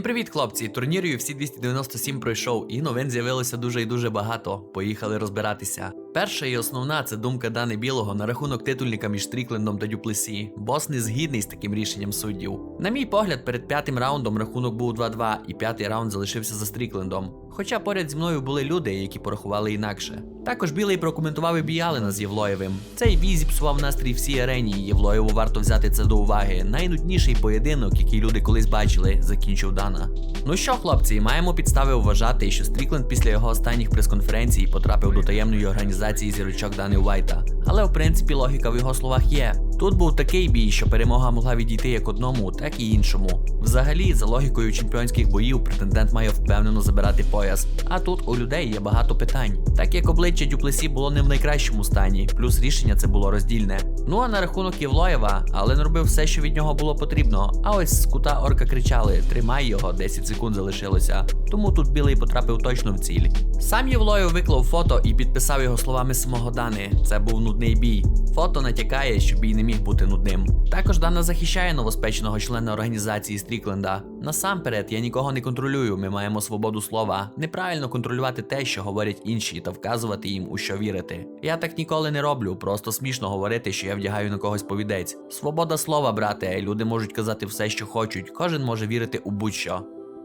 Всім привіт, хлопці! Турнір UFC 297 пройшов, і новин з'явилося дуже і дуже багато. Поїхали розбиратися. Перша і основна це думка Дани Білого на рахунок титульника між Стріклендом та Дюплесі. Бос не згідний з таким рішенням суддів. На мій погляд, перед п'ятим раундом рахунок був 2-2, і п'ятий раунд залишився за Стріклендом. Хоча поряд зі мною були люди, які порахували інакше. Також білий прокоментував і бій Алена з Євлоєвим. Цей бій зіпсував настрій всій арені. Євлоєву варто взяти це до уваги. Найнудніший поєдинок, який люди колись бачили, закінчив Дана. Ну що, хлопці, маємо підстави вважати, що Стрікленд після його останніх прес-конференцій потрапив до таємної організації зірочок Дани Уайта. Але в принципі логіка в його словах є. Тут був такий бій, що перемога могла відійти як одному, так і іншому. Взагалі, за логікою чемпіонських боїв, претендент має впевнено забирати пояс. А тут у людей є багато питань. Так як обличчя Дюплесі було не в найкращому стані, плюс рішення це було роздільне. Ну а на рахунок Євлоєва, але не робив все, що від нього було потрібно. А ось з кута орка кричали: тримай його, 10 секунд залишилося. Тому тут білий потрапив точно в ціль. Сам Євлоєв виклав фото і підписав його словами самого Дани. Це був нудний бій. Фото натякає, що бій не міг бути нудним. Також Дана захищає новоспеченого члена організації Стрікленда. Насамперед, я нікого не контролюю. Ми маємо свободу слова. Неправильно контролювати те, що говорять інші, та вказувати їм у що вірити. Я так ніколи не роблю, просто смішно говорити, що я вдягаю на когось повідець. Свобода слова, брате. Люди можуть казати все, що хочуть. Кожен може вірити у будь-що.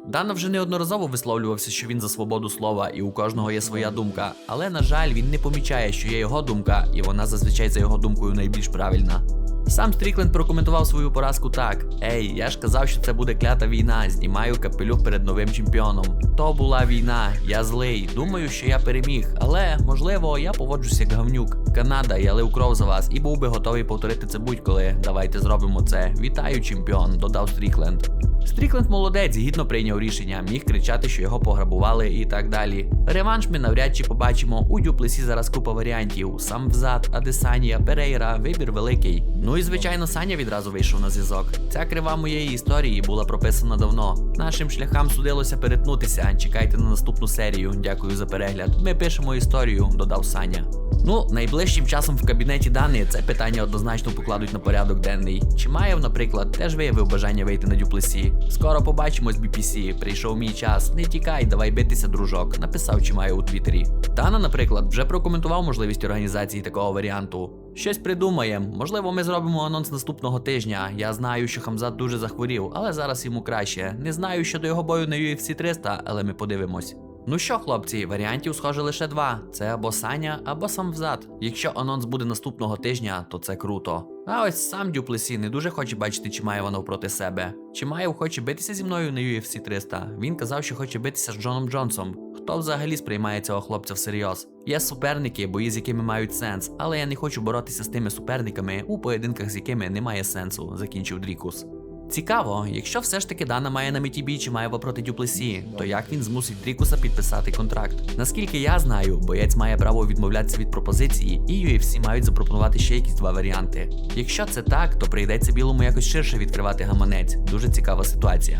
Дана вже неодноразово висловлювався, що він за свободу слова, і у кожного є своя думка. Але на жаль, він не помічає, що є його думка, і вона зазвичай за його думкою найбільш правильна. Сам Стрікленд прокоментував свою поразку так: Ей, я ж казав, що це буде клята війна. Знімаю капелюх перед новим чемпіоном. То була війна, я злий. Думаю, що я переміг, але можливо я поводжуся як гавнюк. Канада, я лив кров за вас і був би готовий повторити це будь-коли. Давайте зробимо це. Вітаю, чемпіон, додав Стрікленд. Стрікленд молодець, гідно прийняв рішення, міг кричати, що його пограбували і так далі. Реванш ми навряд чи побачимо. У Дюплесі зараз купа варіантів: сам взад, Адесанія, Перейра, вибір великий. Ну і звичайно, Саня відразу вийшов на зв'язок. Ця крива моєї історії була прописана давно. Нашим шляхам судилося перетнутися. Чекайте на наступну серію. Дякую за перегляд. Ми пишемо історію, додав Саня. Ну, найближчим часом в кабінеті Дани це питання однозначно покладуть на порядок денний. Чимаєв, наприклад, теж виявив бажання вийти на дюплесі. Скоро побачимось, BPC. Прийшов мій час. Не тікай, давай битися, дружок. Написав Чимаю у Твіттері. Тана, наприклад, вже прокоментував можливість організації такого варіанту. Щось придумаємо. Можливо, ми зробимо анонс наступного тижня. Я знаю, що Хамзат дуже захворів, але зараз йому краще. Не знаю щодо його бою на UFC 300, але ми подивимось. Ну що, хлопці, варіантів схоже лише два: це або Саня, або сам взад. Якщо анонс буде наступного тижня, то це круто. А ось сам Дюплесі не дуже хоче бачити Чимаєва навпроти себе. Чимаєв хоче битися зі мною на UFC 300. Він казав, що хоче битися з Джоном Джонсом. Хто взагалі сприймає цього хлопця всерйоз? Є суперники, бої з якими мають сенс, але я не хочу боротися з тими суперниками, у поєдинках з якими немає сенсу, закінчив Дрікус. Цікаво, якщо все ж таки Дана має на меті бій Чимаєва проти Дюплесі, то як він змусить Дрікуса підписати контракт? Наскільки я знаю, боєць має право відмовлятися від пропозиції, і UFC мають запропонувати ще якісь два варіанти. Якщо це так, то прийдеться білому якось ширше відкривати гаманець. Дуже цікава ситуація.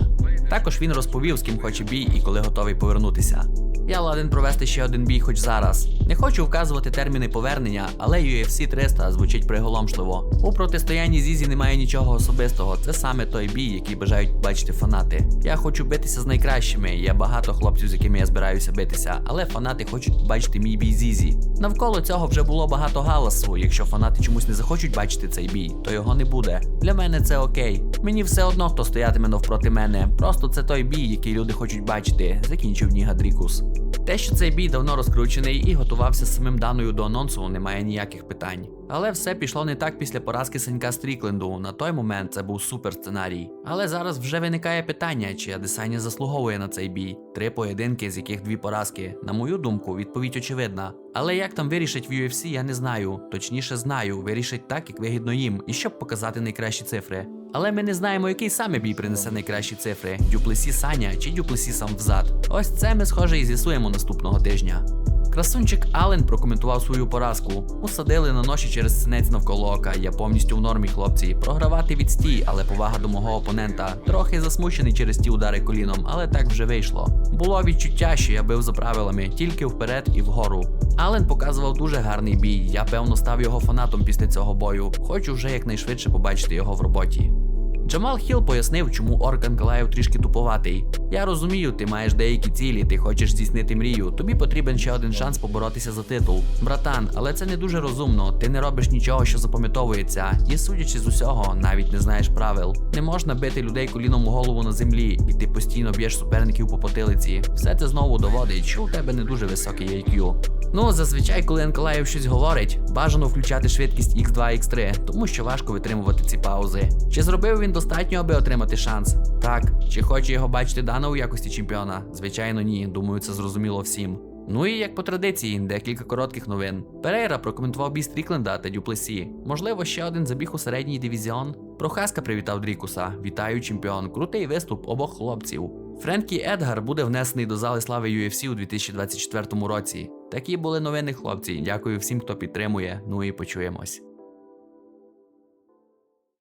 Також він розповів, з ким хоче бій і коли готовий повернутися. Я ладен провести ще один бій хоч зараз. Не хочу вказувати терміни повернення, але UFC 300 звучить приголомшливо. У протистоянні Зізі немає нічого особистого. Це саме той бій, який бажають бачити фанати. Я хочу битися з найкращими. Є багато хлопців, з якими я збираюся битися, але фанати хочуть бачити мій бій Зізі. Навколо цього вже було багато галасу. Якщо фанати чомусь не захочуть бачити цей бій, то його не буде. Для мене це окей. Мені все одно, хто стоятиме навпроти мене. Просто це той бій, який люди хочуть бачити. Закінчив Ніга Дрікус. Те, що цей бій давно розкручений і готувався самим даною до анонсу, немає ніяких питань. Але все пішло не так після поразки Санька Стрікленду. На той момент це був супер сценарій. Але зараз вже виникає питання, чи Адесаня заслуговує на цей бій. Три поєдинки, з яких дві поразки. На мою думку, відповідь очевидна. Але як там вирішать в UFC, я не знаю. Точніше знаю, вирішать так, як вигідно їм, і щоб показати найкращі цифри. Але ми не знаємо, який саме бій принесе найкращі цифри: Дюплесі Саня чи Дюплесі сам взад. Ось це ми схоже і з'ясуємо наступного тижня. Красунчик Ален прокоментував свою поразку. Усадили на ноші через синець навколо ока. Я повністю в нормі, хлопці. Програвати відстій, але повага до мого опонента. Трохи засмучений через ті удари коліном, але так вже вийшло. Було відчуття, що я бив за правилами, тільки вперед і вгору. Ален показував дуже гарний бій. Я певно став його фанатом після цього бою. Хочу вже якнайшвидше побачити його в роботі. Джамал Хіл пояснив, чому Орк Анкалаєв трішки туповатий. Я розумію, ти маєш деякі цілі, ти хочеш здійснити мрію. Тобі потрібен ще один шанс поборотися за титул. Братан, але це не дуже розумно. Ти не робиш нічого, що запам'ятовується, і судячи з усього, навіть не знаєш правил. Не можна бити людей коліном у голову на землі, і ти постійно б'єш суперників по потилиці. Все це знову доводить, що у тебе не дуже високий IQ. Ну, зазвичай, коли Анкалаєв щось говорить, бажано включати швидкість X2 X3, тому що важко витримувати ці паузи. Чи зробив він достатньо, аби отримати шанс? Так. Чи хоче його бачити Дана у якості чемпіона? Звичайно, ні. Думаю, це зрозуміло всім. Ну і як по традиції, декілька коротких новин. Перейра прокоментував бій Стрікленда та Дюплесі. Можливо, ще один забіг у середній дивізіон. Прохаска привітав Дрікуса. Вітаю, чемпіон. Крутий виступ обох хлопців. Френкі Едгар буде внесений до зали слави UFC у 2024 році. Такі були новини, хлопці. Дякую всім, хто підтримує. Ну і почуємось.